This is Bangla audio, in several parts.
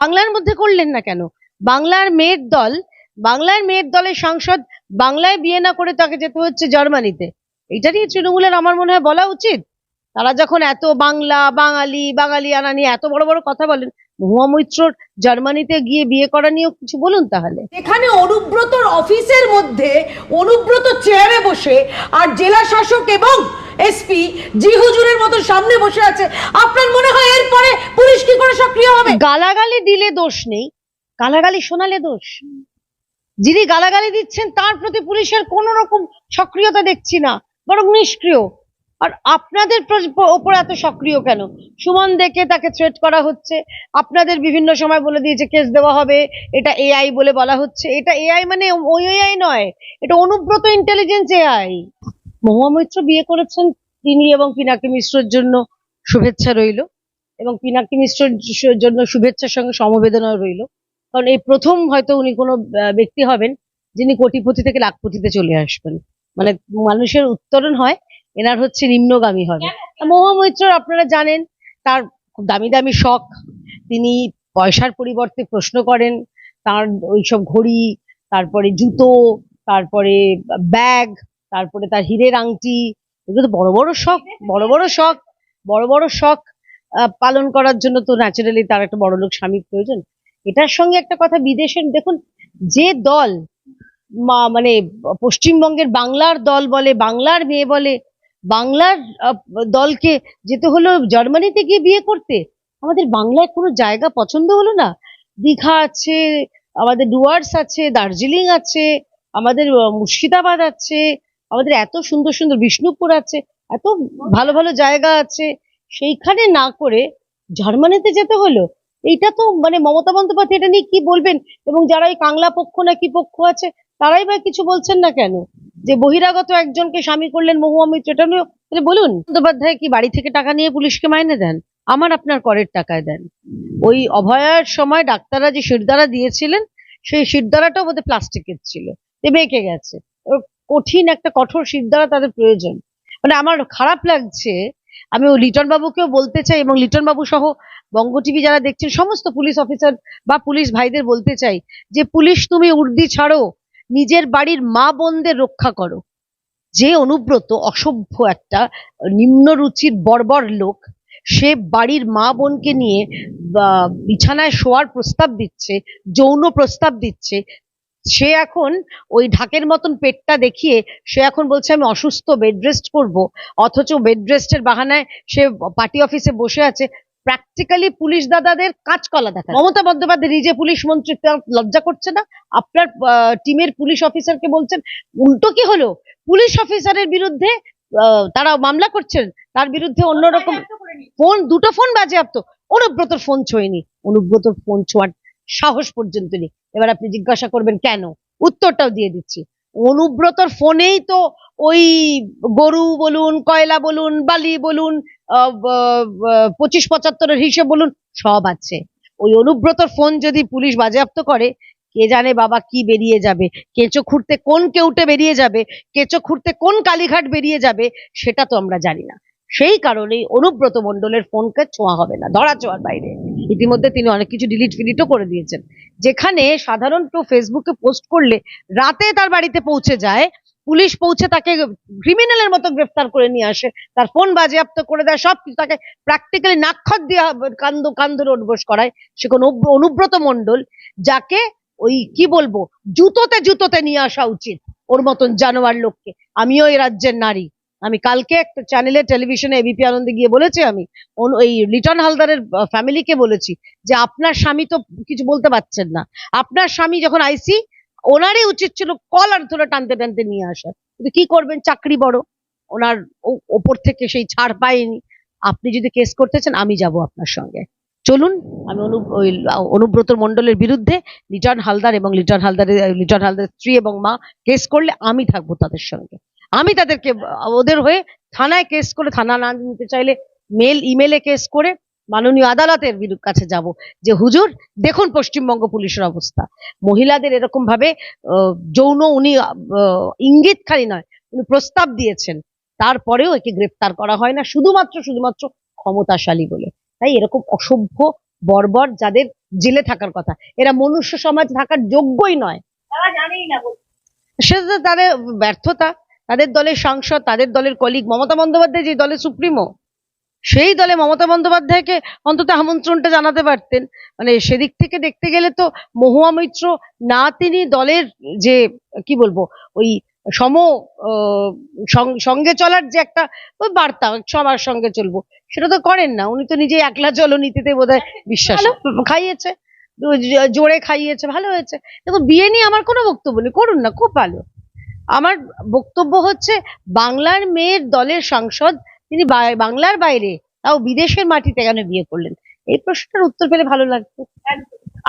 বাংলার মধ্যে করলেন না কেন? বাংলার মেয়ের দল, বাংলার মেয়ের দলের সাংসদ বাংলায় বিয়ে না করে তাকে যেতে হচ্ছে জার্মানিতে। এটা নিয়ে তৃণমূলের আমার মনে হয় বলা উচিত। তারা যখন এত বাংলা, বাঙালি বাঙালি আনা নিয়ে এত বড় বড় কথা বলেন, মহুয়া জার্মানিতে গিয়ে বিয়ে করা নিয়েও কিছু বলুন তাহলে। এখানে অনুব্রতর অফিসের মধ্যে অনুব্রত চেয়ারে বসে আর জেলা শাসক এবং এসপি জি হুজুরের মতো সামনে বসে আছে আপনার মনে হয় এরপরে পুলিশ কি করে সক্রিয় হবে গালাগালি দিলে দোষ নেই। গালাগালি শোনালে দোষ। যিনি গালাগালি দিচ্ছেন, তার প্রতি পুলিশের কোন রকম সক্রিয়তা দেখছি না, বরং নিষ্ক্রিয়। আর আপনাদের প্র- ওপর এত সক্রিয় কেন? সুমন দেখে তাকে থ্রেট করা হচ্ছে। আপনাদের বিভিন্ন সময় বলে দিয়েছে, কেস দেওয়া হবে। এটা এআই বলে বলা হচ্ছে। এটা এআই মানে ওই এআই নয়। এটা অনুব্রত ইন্টেলিজেন্স এআই মহুয়া মৈত্র বিয়ে করেছেন তিনি এবং পিনাকি মিশ্রর জন্য শুভেচ্ছা রইল। এবং পিনাকি মিশ্রর জন্য শুভেচ্ছার সঙ্গে সমবেদনাও রইল। কারণ এই প্রথম হয়তো উনি কোনো ব্যক্তি হবেন যিনি কোটিপতি থেকে লাখপতিতে চলে আসবেন। মানে মানুষের উত্তরণ হয় এনার হচ্ছে নিম্নগামী হবে মহুয়া মৈত্র আপনারা জানেন তার খুব দামি দামি শখ। তিনি পয়সার পরিবর্তে প্রশ্ন করেন তার ওইসব ঘড়ি তারপরে জুতো তারপরে ব্যাগ তারপরে তার হীরের আংটি। এগুলো তো বড় বড় শখ বড় বড় শখ বড় বড় শখ। পালন করার জন্য তো ন্যাচারালি তার একটা বড় লোক স্বামীর প্রয়োজন। এটার সঙ্গে একটা কথা, বিদেশের, দেখুন, যে দল মানে পশ্চিমবঙ্গের বাংলার দল বলে, বাংলার মেয়ে বলে, বাংলার দলকে যেতে হলো জার্মানিতে গিয়ে বিয়ে করতে, আমাদের বাংলায় কোনো জায়গা পছন্দ হলো না। দীঘা আছে, আমাদের ডুয়ার্স আছে, দার্জিলিং আছে, আমাদের মুর্শিদাবাদ আছে, আমাদের এত সুন্দর সুন্দর বিষ্ণুপুর আছে, এত ভালো ভালো জায়গা আছে। সেইখানে না করে জার্মানিতে যেতে হলো? এইটা তো মানে মমতা বন্দ্যোপাধ্যায় এটা নিয়ে কি বলবেন? এবং যারা এই কাংলা পক্ষ না কি পক্ষ আছে, তারাই বা কিছু বলছেন না কেন? যে বহিরাগত একজনকে স্বামী করলেন মহুয়া মিত্র, এটা তাহলে বলুন। বন্দ্যোপাধ্যায় কি বাড়ি থেকে টাকা নিয়ে পুলিশকে মাইনে দেন? আমার আপনার করের টাকায় দেন। ওই অভয়ার সময় ডাক্তাররা যে শিরদারা দিয়েছিলেন, সেই শিরদারাটাও বোধহয় প্লাস্টিকের ছিল। বেঁকে গেছে। কঠিন একটা কঠোর শিরদারা তাদের প্রয়োজন। মানে আমার খারাপ লাগছে আমি ওই লিটন বাবুকেও বলতে চাই এবং লিটন বাবু সহ বঙ্গ টিভি যারা দেখছেন, সমস্ত পুলিশ অফিসার বা পুলিশ ভাইদের বলতে চাই যে, পুলিশ তুমি উর্দি ছাড়ো, নিজের বাড়ির মা বোনদের রক্ষা করো। যে অনুব্রত অসভ্য একটা নিম্ন রুচির বর্বর লোক, সে বাড়ির মা বোনকে নিয়ে বিছানায় শোয়ার প্রস্তাব দিচ্ছে, যৌন প্রস্তাব দিচ্ছে সে এখন ওই ঢাকের মতন পেটটা দেখিয়ে সে এখন বলছে আমি অসুস্থ বেড রেস্ট করব। অথচ বেড রেস্টের বাহানায় সে পার্টি অফিসে বসে আছে। প্র্যাকটিক্যালি পুলিশ দাদাদের কাজকলা দেখা। মমতা বন্দ্যোপাধ্যায় নিজে পুলিশ মন্ত্রী তার লজ্জা করছে না? আপনার টিমের পুলিশ অফিসারকে বলছেন উল্টো কি হলো? পুলিশ অফিসারের বিরুদ্ধে আহ, তারা মামলা করছেন তার বিরুদ্ধে অন্যরকম ফোন দুটো ফোন বাজে বাজেয়াপ্ত অনুব্রতর ফোন ছোঁয়নি। অনুব্রতর ফোন ছোঁয়ার সাহস পর্যন্ত নেই। এবার আপনি জিজ্ঞাসা করবেন, কেন? উত্তরটাও দিয়ে দিচ্ছি। অনুব্রতর ফোনেই তো ওই গরু বলুন, কয়লা বলুন, বালি বলুন পঁচিশ পঁচাত্তরের হিসেব বলুন, সব আছে। ওই অনুব্রতর ফোন যদি পুলিশ বাজেয়াপ্ত করে, কে জানে বাবা কি বেরিয়ে যাবে কেঁচো খুঁড়তে কোন কেউটে বেরিয়ে যাবে কেঁচো খুঁড়তে কোন কালীঘাট বেরিয়ে যাবে, সেটা তো আমরা জানি না। সেই কারণেই অনুব্রত মণ্ডলের ফোনকে ছোঁয়া হবে না, ধরা ছোঁয়ার বাইরে। ইতিমধ্যে তিনি অনেক কিছু ডিলিট ফিলিটও করে দিয়েছেন। যেখানে সাধারণ কেউ ফেসবুকে পোস্ট করলে রাতে তার বাড়িতে পৌঁছে যায়, পুলিশ পৌঁছে তাকে ক্রিমিনালের মতো গ্রেফতার করে নিয়ে আসে, তার ফোন বাজেয়াপ্ত করে দেয় সব কিছু তাকে প্র্যাকটিক্যালি নাক্ষর দিয়ে কান্দ কান ধরে উঠবোস করায়। সে কোন অনুব্রত মণ্ডল যাকে ওই কি বলব, জুতোতে জুতোতে নিয়ে আসা উচিত, ওর মতন জানোয়ার লোককে। আমিও এই রাজ্যের নারী। আমি কালকে একটা চ্যানেলে টেলিভিশনে এবিপি আনন্দে গিয়ে বলেছি আমি ওই লিটন হালদারের ফ্যামিলিকে বলেছি যে আপনার স্বামী তো কিছু বলতে পারছেন না। আপনার স্বামী যখন আইসি ওনারই উচিত ছিল কল আর ধরে টানতে টানতে নিয়ে আসা কিন্তু কি করবেন? চাকরি বড়। ওনার ওপর থেকে সেই ছাড় পায়নি। আপনি যদি কেস করতে চান, আমি যাব আপনার সঙ্গে। চলুন, আমি অনু, ওই অনুব্রত মণ্ডলের বিরুদ্ধে লিটন হালদার এবং লিটন হালদারের লিটন হালদারের স্ত্রী এবং মা কেস করলে আমি থাকব তাদের সঙ্গে। আমি তাদেরকে ওদের হয়ে থানায় কেস করে থানা না নিতে চাইলে মেল ইমেলে কেস করে মাননীয় আদালতের বিরু- কাছে যাব যে হুজুর দেখুন পশ্চিমবঙ্গ পুলিশের অবস্থা। মহিলাদের এরকম ভাবে যৌন উনি ইঙ্গিত খালি নয় উনি প্রস্তাব দিয়েছেন। তারপরেও একে গ্রেপ্তার করা হয় না শুধুমাত্র শুধুমাত্র ক্ষমতাশালী বলে। তাই এরকম অসভ্য বর্বর যাদের জেলে থাকার কথা এরা মনুষ্য সমাজ থাকার যোগ্যই নয়। তারা জানেই না সেটা তো তাদের ব্যর্থতা তাদের দলের সাংসদ তাদের দলের কলিগ মমতা বন্দ্যোপাধ্যায় যে দলের সুপ্রিমো সেই দলে মমতা বন্দ্যোপাধ্যায়কে অন্তত আমন্ত্রণটা জানাতে পারতেন। মানে সেদিক থেকে দেখতে গেলে তো মহুয়া মৈত্র না তিনি দলের যে কি বলব ওই সম সঙ্গে চলার যে একটা বার্তা সবার সঙ্গে চলবো সেটা তো করেন না। উনি তো নিজে একলা চলনীতিতে বোধহয় বিশ্বাস খাইয়েছে জোরে খাইয়েছে ভালো হয়েছে। দেখো বিয়ে নিয়ে আমার কোনো বক্তব্য নেই করুন না খুব ভালো। আমার বক্তব্য হচ্ছে, বাংলার মেয়ের দলের সাংসদ, তিনি বাংলার বাইরে, তাও বিদেশের মাটিতে কেন বিয়ে করলেন? এই প্রশ্নটার উত্তর পেলে ভালো লাগতো।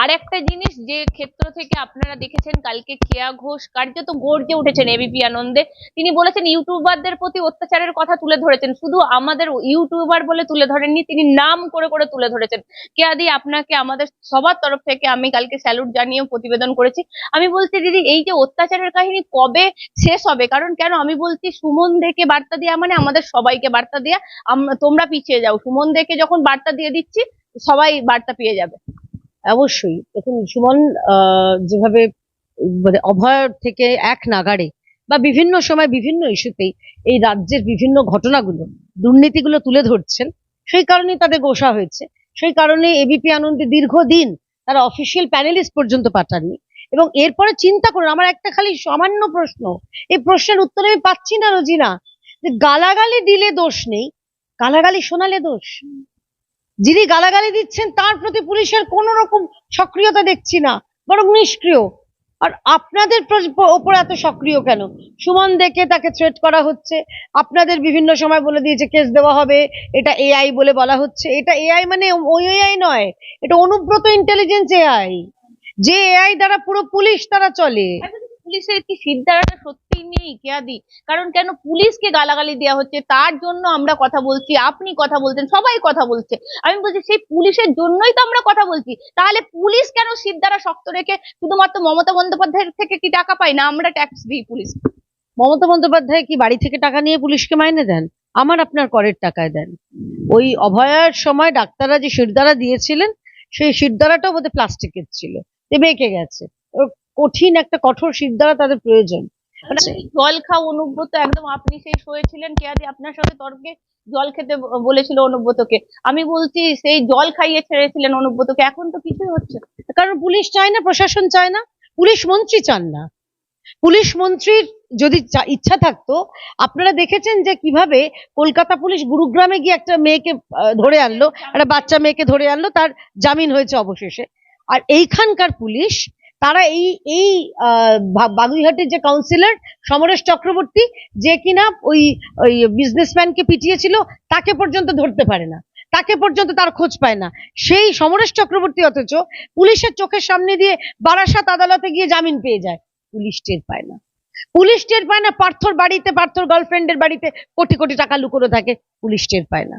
আর একটা জিনিস যে ক্ষেত্র থেকে আপনারা দেখেছেন, কালকে কেয়া ঘোষ কার্যত গর্জে উঠেছেন এবিপি আনন্দে। তিনি বলেছেন, ইউটিউবারদের প্রতি অত্যাচারের কথা তুলে ধরেছেন। শুধু আমাদের ইউটিউবার বলে তুলে ধরেননি, তিনি নাম করে করে তুলে ধরেছেন। কেয়া কেয়াদি আপনাকে আমাদের সবার তরফ থেকে আমি কালকে স্যালুট জানিয়ে প্রতিবেদন করেছি। আমি বলছি, দিদি, এই যে অত্যাচারের কাহিনী কবে শেষ হবে? কারণ কেন? আমি বলছি, সুমন দেখে বার্তা দেওয়া মানে আমাদের সবাইকে বার্তা দেওয়া তোমরা পিছিয়ে যাও। সুমন দেখে যখন বার্তা দিয়ে দিচ্ছি, সবাই বার্তা পেয়ে যাবে। অবশ্যই। দেখুন, সুমন যেভাবে মানে অভয় থেকে এক নাগাড়ে বা বিভিন্ন সময় বিভিন্ন ইস্যুতেই এই রাজ্যের বিভিন্ন ঘটনাগুলো, দুর্নীতিগুলো তুলে ধরছেন, সেই কারণে তাদের গোসা হয়েছে। সেই কারণে এবিপি আনন্দে দীর্ঘদিন তারা অফিসিয়াল প্যানেলিস্ট পর্যন্ত পাঠাননি। এবং এরপরে চিন্তা করুন, আমার একটা খালি সামান্য প্রশ্ন। এই প্রশ্নের উত্তর আমি পাচ্ছি না, রোজিনা। যে গালাগালি দিলে দোষ নেই, গালাগালি শোনালে দোষ। যিনি গালাগালি দিচ্ছেন, তার প্রতি পুলিশের কোনো রকম সক্রিয়তা দেখছি না, বরং নিষ্ক্রিয়। আর আপনাদের প্র- ওপর এত সক্রিয় কেন? সুমন দেখে তাকে থ্রেট করা হচ্ছে, আপনাদের বিভিন্ন সময় বলে দিয়েছে, কেস দেওয়া হবে, এটা এআই বলে বলা হচ্ছে। এটা এআই মানে ওই এআই নয়, এটা অনুব্রত ইন্টেলিজেন্স এআই যে এআই দ্বারা পুরো পুলিশ তারা চলে। পুলিশের কি সিদ্ধারাটা সত্যি নেই, কেয়াদি? কারণ কেন পুলিশকে গালাগালি দেওয়া হচ্ছে? তার জন্য আমরা কথা বলছি, আপনি কথা বলছেন, সবাই কথা বলছে। আমি বলছি, সেই পুলিশের জন্যই তো আমরা কথা বলছি। তাহলে পুলিশ কেন সিদ্ধারা শক্ত রেখে শুধুমাত্র মমতা বন্দ্যোপাধ্যায়ের থেকে কি টাকা পাই না, আমরা ট্যাক্স দিই পুলিশ। মমতা বন্দ্যোপাধ্যায় কি বাড়ি থেকে টাকা নিয়ে পুলিশকে মাইনে দেন? আমার আপনার করের টাকায় দেন। ওই অভয়ার সময় ডাক্তাররা যে শিরদারা দিয়েছিলেন, সেই শিরদারাটাও বোধহয় প্লাস্টিকের ছিল। বেঁকে গেছে। কঠিন একটা কঠোর শিরদারা তাদের প্রয়োজন। মানে জল খাও অনুব্রত একদম আপনি সেই শোয়েছিলেন কেয়াদি আপনার সাথে তর্কে জল খেতে বলেছিল অনুব্রতকে। আমি বলছি সেই জল খাইয়ে ছেড়েছিলেন অনুব্রতকে। এখন তো কিছুই হচ্ছে। কারণ পুলিশ চায় না প্রশাসন চায় না পুলিশ মন্ত্রী চান না। পুলিশ মন্ত্রীর যদি ইচ্ছা থাকতো আপনারা দেখেছেন যে কীভাবে কলকাতা পুলিশ গুরুগ্রামে গিয়ে একটা মেয়েকে ধরে আনলো একটা বাচ্চা মেয়েকে ধরে আনলো তার জামিন হয়েছে অবশেষে। আর এইখানকার পুলিশ তারা এই এই বাগুইহাটের যে কাউন্সিলর সমরেশ চক্রবর্তী, যে কিনা ওই ওই বিজনেসম্যানকে পিটিয়েছিল, তাকে পর্যন্ত ধরতে পারে না। তাকে পর্যন্ত তার খোঁজ পায় না। সেই সমরেশ চক্রবর্তী অথচ পুলিশের চোখের সামনে দিয়ে বারাসাত আদালতে গিয়ে জামিন পেয়ে যায়। পুলিশ টের পায় না। পুলিশ টের পায় না, পার্থর বাড়িতে, পার্থর গার্লফ্রেন্ডের বাড়িতে কোটি কোটি টাকা লুকোনো থাকে। পুলিশ টের পায় না।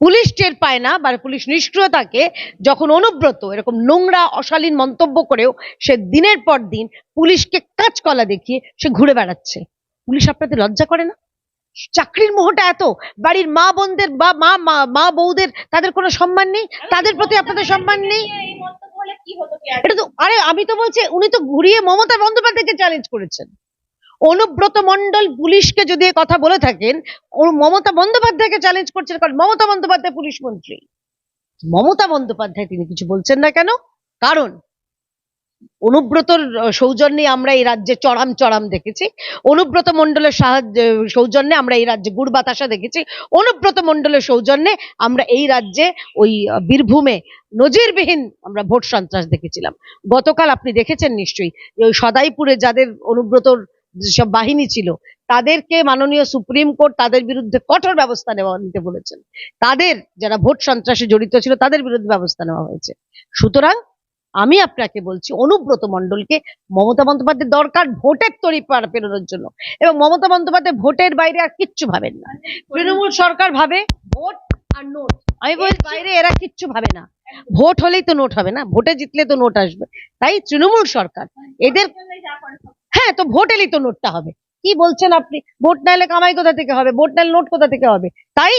পুলিশ টের পায় না বা পুলিশ নিষ্ক্রিয় থাকে যখন অনুব্রত এরকম নোংরা অশালীন মন্তব্য করেও সে দিনের পর দিন পুলিশকে কাঁচকলা দেখিয়ে সে ঘুরে বেড়াচ্ছে। পুলিশ আপনাদের লজ্জা করে না? চাকরির মোহটা এত বাড়ির মা বোনদের বা মা মা- মা বউদের তাদের কোনো সম্মান নেই? তাদের প্রতি আপনাদের সম্মান নেই? এটা তো আরে আমি তো বলছি উনি তো ঘুরিয়ে মমতা বন্দ্যোপাধ্যায়কে চ্যালেঞ্জ করেছেন। অনুব্রত মন্ডল পুলিশকে যদি কথা বলে থাকেন মমতা বন্দ্যোপাধ্যায়কে চ্যালেঞ্জ করছেন কারণ মমতা বন্দ্যোপাধ্যায় পুলিশ মন্ত্রী। মমতা বন্দ্যোপাধ্যায় তিনি কিছু বলছেন না কেন? কারণ অনুব্রতর সৌজন্যে আমরা এই রাজ্যে চড়াম চড়াম দেখেছি। অনুব্রত মন্ডলের সাহায্য, সৌজন্যে আমরা এই রাজ্যে গুড় বাতাসা দেখেছি। অনুব্রত মন্ডলের সৌজন্যে আমরা এই রাজ্যে ওই বীরভূমে নজিরবিহীন আমরা ভোট সন্ত্রাস দেখেছিলাম। গতকাল আপনি দেখেছেন নিশ্চয়ই ওই সদাইপুরে যাদের অনুব্রতর যেসব বাহিনী ছিল, তাদেরকে মাননীয় সুপ্রিম কোর্ট তাদের বিরুদ্ধে কঠোর ব্যবস্থা নেওয়া নিতে বলেছেন। তাদের যারা ভোট সন্ত্রাসে জড়িত ছিল, তাদের বিরুদ্ধে ব্যবস্থা নেওয়া হয়েছে। সুতরাং আমি আপনাকে বলছি, অনুব্রত মণ্ডলকে মমতা বন্দ্যোপাধ্যায়ের দরকার ভোটের তরি পেরোনোর জন্য। এবং মমতা বন্দ্যোপাধ্যায় ভোটের বাইরে আর কিচ্ছু ভাবেন না। তৃণমূল সরকার ভাবে ভোট আর নোট। আমি বলছি, বাইরে এরা কিচ্ছু ভাবে না। ভোট হলেই তো নোট হবে না, ভোটে জিতলে তো নোট আসবে। তাই তৃণমূল সরকার, এদের হ্যাঁ তো ভোট এলেই তো নোটটা হবে। কি বলছেন আপনি? ভোট না এলে কামাই কোথা থেকে হবে? ভোট না এলে নোট কোথা থেকে হবে? তাই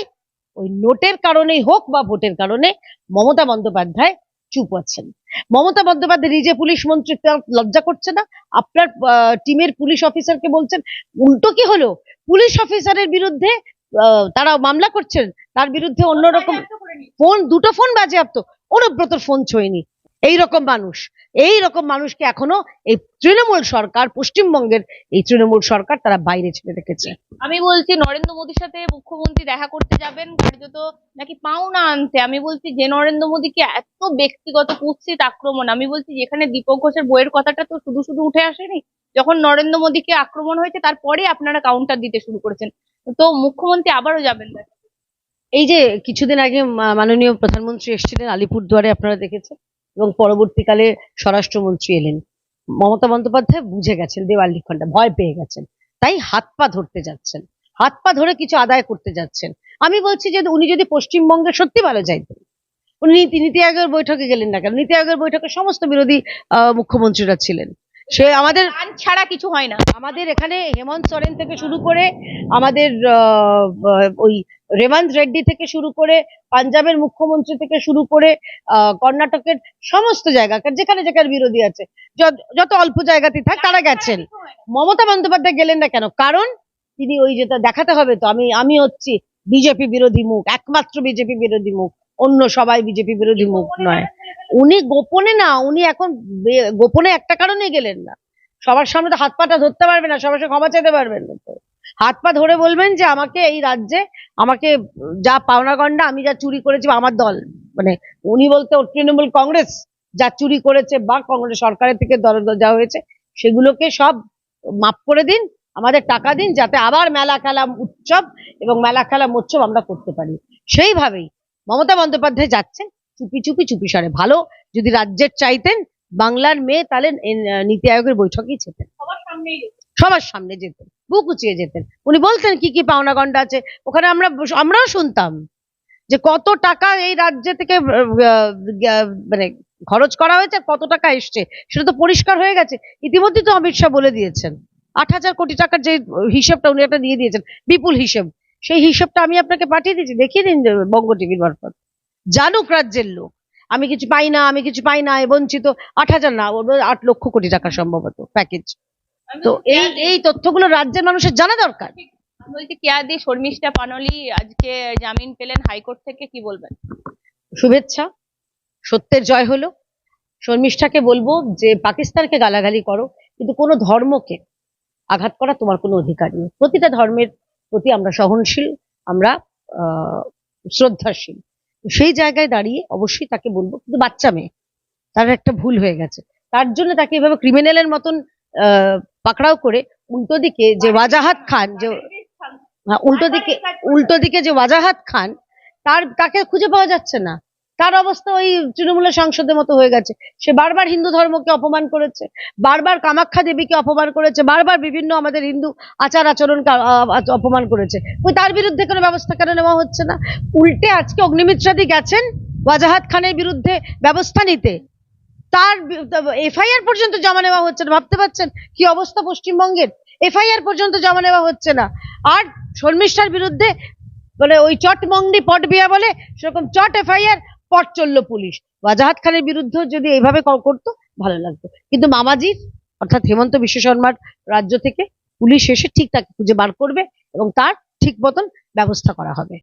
ওই নোটের কারণেই হোক বা ভোটের কারণে মমতা বন্দ্যোপাধ্যায় চুপ আছেন। মমতা বন্দ্যোপাধ্যায় নিজে পুলিশ মন্ত্রী লজ্জা করছে না? আপনার টিমের পুলিশ অফিসারকে বলছেন উল্টো কি হলো? পুলিশ অফিসারের বিরুদ্ধে আহ, তারা মামলা করছেন তার বিরুদ্ধে অন্যরকম ফোন দুটো ফোন বাজে বাজেয়াপ্ত অনুব্রতর ফোন ছোঁয়নি। এইরকম মানুষ। এই রকম মানুষকে এখনও এই তৃণমূল সরকার পশ্চিমবঙ্গের এই তৃণমূল সরকার তারা বাইরে ছেড়ে রেখেছে। আমি বলছি নরেন্দ্র মোদীর সাথে মুখ্যমন্ত্রী দেখা করতে যাবেন কার্যত নাকি পাওনা আনতে। আমি বলছি যে নরেন্দ্র মোদীকে এত ব্যক্তিগত কুৎসিত আক্রমণ আমি বলছি যেখানে দীপক ঘোষের বইয়ের কথাটা তো শুধু শুধু উঠে আসেনি যখন নরেন্দ্র মোদীকে আক্রমণ হয়েছে তারপরে আপনারা কাউন্টার দিতে শুরু করেছেন। তো মুখ্যমন্ত্রী আবারও যাবেন এই যে কিছুদিন আগে মাননীয় প্রধানমন্ত্রী এসেছিলেন আলিপুরদুয়ারে আপনারা দেখেছেন? এবং পরবর্তীকালে স্বরাষ্ট্রমন্ত্রী এলেন। মমতা বন্দ্যোপাধ্যায় বুঝে গেছেন দেওয়াল লিখনটা ভয় পেয়ে গেছেন। তাই হাত পা ধরতে যাচ্ছেন। হাত পা ধরে কিছু আদায় করতে যাচ্ছেন। আমি বলছি যে উনি যদি পশ্চিমবঙ্গে সত্যি ভালো চাইতেন উনি নীতি নীতি আয়োগের বৈঠকে গেলেন না কেন? নীতি আয়োগের বৈঠকে সমস্ত বিরোধী আহ, মুখ্যমন্ত্রীরা ছিলেন। সে আমাদের ছাড়া কিছু হয় না। আমাদের এখানে হেমন্ত সোরেন থেকে শুরু করে আমাদের ওই রেবন্ত রেড্ডি থেকে শুরু করে, পাঞ্জাবের মুখ্যমন্ত্রী থেকে শুরু করে কর্ণাটকের সমস্ত জায়গা যেখানে যেখানে বিরোধী আছে, যত- অল্প জায়গাতে থাক, তারা গেছেন। মমতা বন্দ্যোপাধ্যায় গেলেন না কেন? কারণ তিনি ওই যেটা দেখাতে হবে তো, আমি আমি হচ্ছি বিজেপি বিরোধী মুখ, একমাত্র বিজেপি বিরোধী মুখ, অন্য সবাই বিজেপি বিরোধী মুখ নয়। উনি গোপনে না, উনি এখন গোপনে একটা কারণে গেলেন না। সবার সামনে তো হাত পাটা ধরতে পারবে না, সবার সাথে ক্ষমা চাইতে পারবেন না তো। হাত পা ধরে বলবেন যে আমাকে এই রাজ্যে আমাকে যা পাওনা গন্ডা আমি যা চুরি করেছি আমার দল মানে উনি বলতে তৃণমূল কংগ্রেস যা চুরি করেছে বা কংগ্রেস সরকারের থেকে দেওয়া হয়েছে সেগুলোকে সব মাফ করে দিন আমাদের টাকা দিন যাতে আবার মেলা খেলা উৎসব এবং মেলা খেলা উৎসব আমরা করতে পারি। সেইভাবেই মমতা বন্দ্যোপাধ্যায় যাচ্ছেন চুপি চুপি চুপি সারে ভালো যদি রাজ্যের চাইতেন বাংলার মেয়ে তাহলে নীতি আয়োগের বৈঠকেই যেতেন। সবার সবার সামনে যেতেন। বুক উঁচিয়ে যেতেন। উনি বলতেন, কি কি পাওনা গন্ডা আছে? ওখানে আমরা, আমরাও শুনতাম যে কত টাকা এই রাজ্য থেকে মানে খরচ করা হয়েছে কত টাকা এসছে। সেটা তো পরিষ্কার হয়ে গেছে। ইতিমধ্যে তো অমিত শাহ বলে দিয়েছেন। আট হাজার কোটি টাকার যে হিসেবটা উনি একটা দিয়ে দিয়েছেন, বিপুল হিসেব। সেই হিসেবটা আমি আপনাকে পাঠিয়ে দিয়েছি। দেখিয়ে দিন বঙ্গ টিভির মারফত। জানুক রাজ্যের লোক। আমি কিছু পাই না, আমি কিছু পাই না বঞ্চিত। আট হাজার না, আট লক্ষ কোটি টাকা সম্ভবত প্যাকেজ। তো এই এই তথ্যগুলো রাজ্যের মানুষের জানা দরকার? বলছি কেয়াদি শর্মিষ্ঠা পানলি আজকে জামিন পেলেন হাইকোর্ট থেকে কি বলবেন? শুভেচ্ছা সত্যের জয় হলো। শর্মিষ্ঠাকে বলব যে পাকিস্তানকে গালাগালি করো কিন্তু কোনো ধর্মকে আঘাত করা তোমার কোনো অধিকার নেই। প্রতিটা ধর্মের প্রতি আমরা সহনশীল আমরা আহ, শ্রদ্ধাশীল। সেই জায়গায় দাঁড়িয়ে অবশ্যই তাকে বলব কিন্তু বাচ্চা মেয়ে তার একটা ভুল হয়ে গেছে। তার জন্য তাকে এভাবে ক্রিমিনালের মতন আহ, পাকড়াও করে উল্টো দিকে যে ওয়াজাহাত খান যে হ্যাঁ, উল্টো দিকে উল্টো দিকে যে ওয়াজাহাত খান তার তাকে খুঁজে পাওয়া যাচ্ছে না। তার অবস্থা ওই তৃণমূলের সাংসদের মতো হয়ে গেছে। সে বারবার হিন্দু ধর্মকে অপমান করেছে বারবার কামাখ্যা দেবীকে অপমান করেছে বারবার বিভিন্ন আমাদের হিন্দু আচার আচরণকে অপমান করেছে। ওই তার বিরুদ্ধে কোনো ব্যবস্থা কেন নেওয়া হচ্ছে না? উল্টে আজকে অগ্নিমিত্রাদি গেছেন ওয়াজাহাত খানের বিরুদ্ধে ব্যবস্থা নিতে। তার এফআইআর পর্যন্ত জমা নেওয়া হচ্ছে না। ভাবতে পারছেন কি অবস্থা পশ্চিমবঙ্গের? এফআইআর পর্যন্ত জমা নেওয়া হচ্ছে না। আর শর্মিষ্ঠার বিরুদ্ধে মানে ওই চট মংডি পট বিয়া বলে সেরকম চট এফআইআর পট চলল পুলিশ। ওয়াজাহাত খানের বিরুদ্ধে যদি এইভাবে করতো, ভালো লাগতো। কিন্তু মামাজির অর্থাৎ হেমন্ত বিশ্ব শর্মার রাজ্য থেকে পুলিশ এসে ঠিক তাকে খুঁজে বার করবে এবং তার ঠিক মতন ব্যবস্থা করা হবে।